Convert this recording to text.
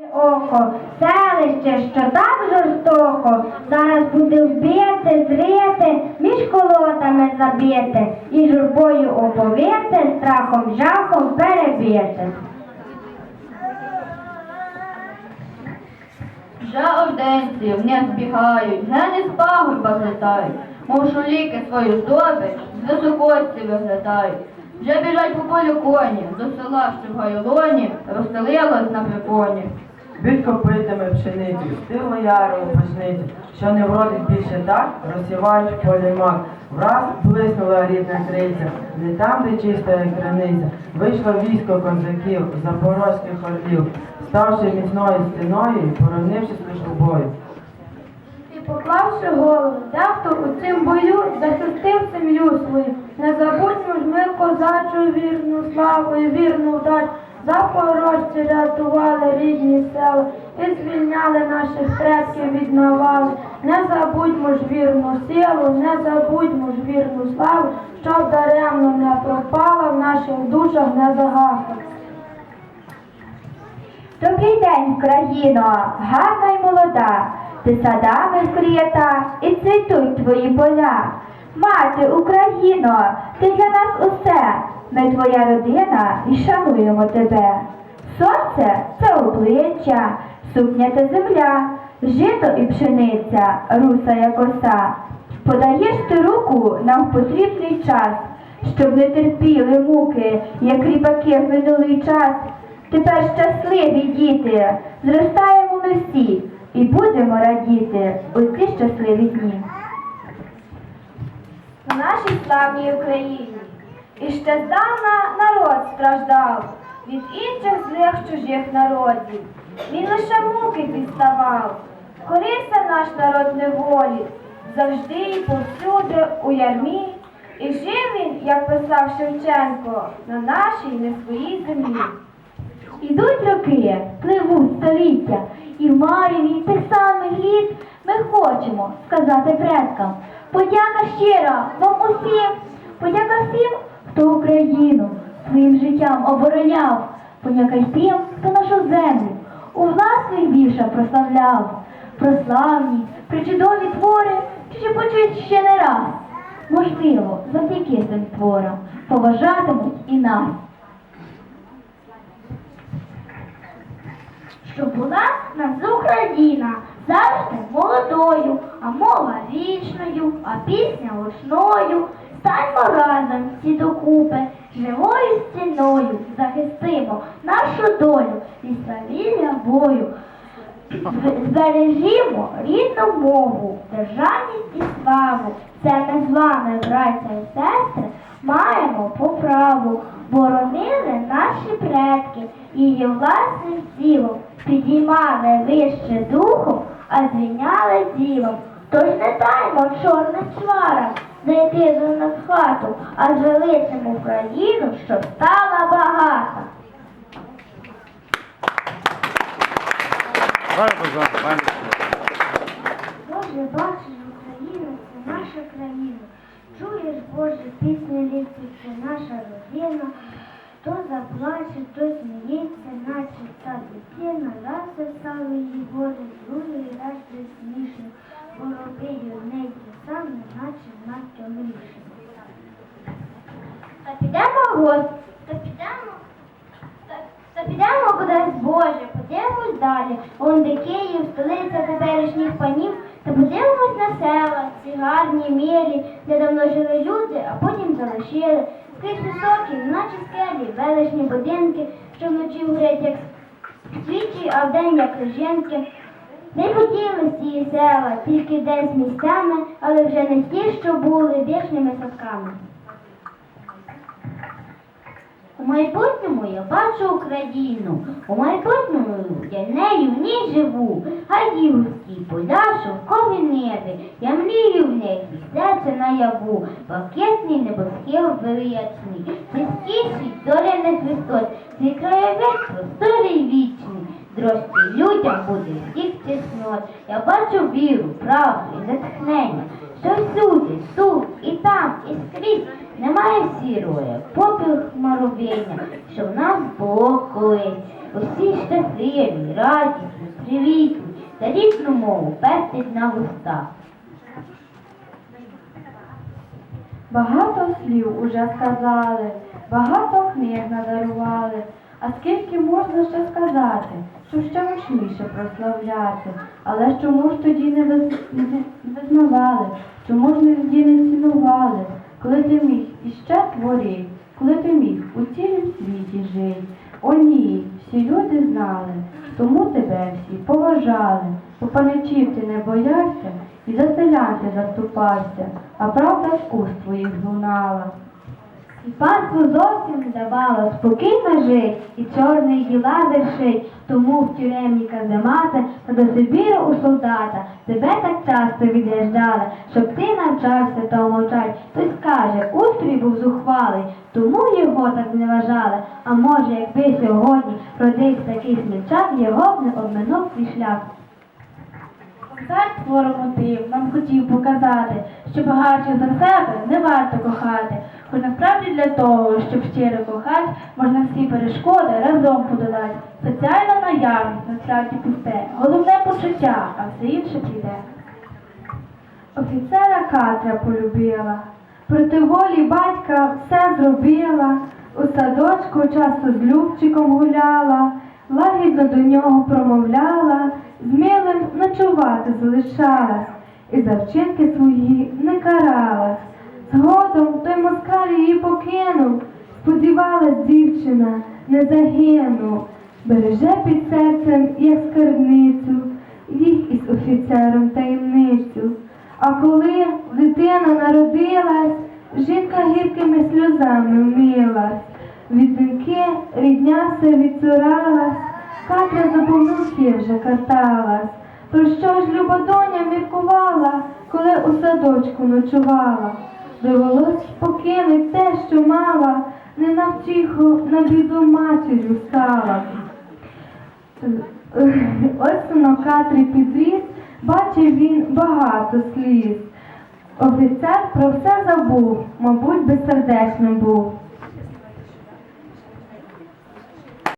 Око, селище, що так жорстоко, зараз буде вбити, зрити, між колотами забити, і журбою оповити, страхом, жахом перебити. Вже орденці в них збігають, гени з пагорба злітають, мов шуліки свою здобич з високості виглядають. Вже біжать по полю коні, до села, що в гайлоні, розстелилось на приконі. Бить копитами пшеницю, стило яру пашницю, що не вродить більше так, розсівають полі мак. Враз блиснула рідна криця, не там, де чиста як криниця. Вийшло військо козаків, запорозьких орлів, ставши міцною стіною поронившись лиш у. І поклавши голову, дехто у цим бою захистив землю свою. Не забудьмо ж ми козачу вірну славу і вірну вдачу. Запорожці рятували рідні села і звільняли наших предків від навали. Не забудьмо ж вірну силу, не забудьмо ж вірну славу, щоб даремно не пропала в наших душах не загасла. Добрий день, країно, гарна й молода, ти садами вкрита і цвітуть твої поля. Мати Україно, ти для нас ми твоя родина і шануємо тебе. Сонце це обличчя, сукня та земля, жито і пшениця, русая коса. Подаєш ти руку нам в потрібний час, щоб не терпіли муки, як ріпаки в минулий час. Тепер щасливі діти, зростаємо ми всі і будемо радіти у ці щасливі дні. В нашій славній Україні і ще здавна народ страждав від інших злих чужих народів. Він лише муки діставав. Корився наш народ неволі, завжди і повсюди у ярмі. І жив він, як писав Шевченко, на нашій не своїй землі. Ідуть роки, пливуть століття, і в мареві тих самих літ ми хочемо сказати предкам. Подяка щира вам усім, подяка всім, хто Україну своїм життям обороняв. Подяка й тим, хто нашу землю у власних більше прославляв. Прославні, причудові твори, чи почують ще не раз. Можливо, завдяки цим творам поважатимуть і нас. Щоб була нас Україна завжди молодою, а мова вічною, а пісня гучною. Станьмо разом всі докупи, живою стіною захистимо нашу долю від свавілля бою. Збережімо рідну мову, державність і славу. Це ми з вами, браття і сестри, маємо по праву. Боронили наші предки її власним тілом, підіймали вище духом, а звільняли ділом. Тож не даймо чорним чварам зайти до нас в хату, а величимо Україну, щоб стала багата. Боже, бачиш Україну, це наша країна. Чуєш, Боже, пісню ліси, це наша родина. То заплаче, то сміється, наче та дитина. Раз стало її горе, другий раз це смішно. Бо робить одне й те саме, наче надто лише. Та підемо в гості, та підемо. Та- Та підемо кудись Боже, подивимось далі. Он де Київ, столиця теперішніх панів, та подивимось на села, ці гарні мілі, де давно жили люди, а потім залишили. Скрізь високі, наче скелі, величні будинки, що вночі горять, як свічі, а вдень як крижинки. Не поділись ці села, тільки десь місцями, але вже не ті, що були вічними садками. У майбутньому я бачу Україну, у майбутньому я нею в ній живу, густі, поля, шовкові неби, я мрію в них і серце наяву, пакетний небосхил величний, світ зоряних висот, свій краєвид просторий вічний, дрості людям буде всіх тіснот. Я бачу віру, правду і натхнення, що всюди, тут і там, і скрізь немає сірої, попіл хмаровіння, що в нас було колись. усі щасливі, радісні, привітні, та рідну мову пестять на вустах. Багато слів уже сказали, багато книг надарували. А скільки можна ще сказати, щоб ще гучніше прославляти? Але чому ж тоді не визнавали, чому ж не тоді не цінували, коли ти міг іще творив, коли ти міг у цілім світі жити? О ні, всі люди знали, тому тебе всі поважали, бо паничів ти не боявся і за селян ти заступався, а правда з уст твоїх лунала. І панству зовсім не давало спокійно жить, і чорний діла вершить, тому в тюремні каземати та до Сибіру у солдата тебе так часто від'їжджали, щоб ти навчався та умовчать. Хтось скаже, устрій був зухвалий, тому його так зневажали. А може, якби сьогодні родився такий смельчак, його б не обминув свій шлях. Цар мотив нам хотів показати, що багатше за себе не варто кохати. Хоч насправді для того, щоб щиро кохати, можна всі перешкоди разом подолати. Соціальна наявність насправді пусте, головне почуття, а все інше піде. Офіцера Катря полюбила, проти волі батька все зробила, у садочку часто з Любчиком гуляла, лагідно до нього промовляла, з милим ночувати залишалась, і за вчинки свої не каралась. Згодом той москаль її покинув, сподівалась дівчина, не загинув, береже під серцем, як скарбницю, їх із офіцером таємницю. А коли дитина народилась, жінка гіркими сльозами вмилась. Від доньки рідня все відцуралась, Катря за помилки вже карталась. Про що ж люба доня міркувала, коли у садочку ночувала? Довелось покинуть те, що мала, не на втіху, на біду матір'ю стала. Ось синок Катрі підріс, бачив він багато сліз. Офіцер про все забув, мабуть, безсердечним був.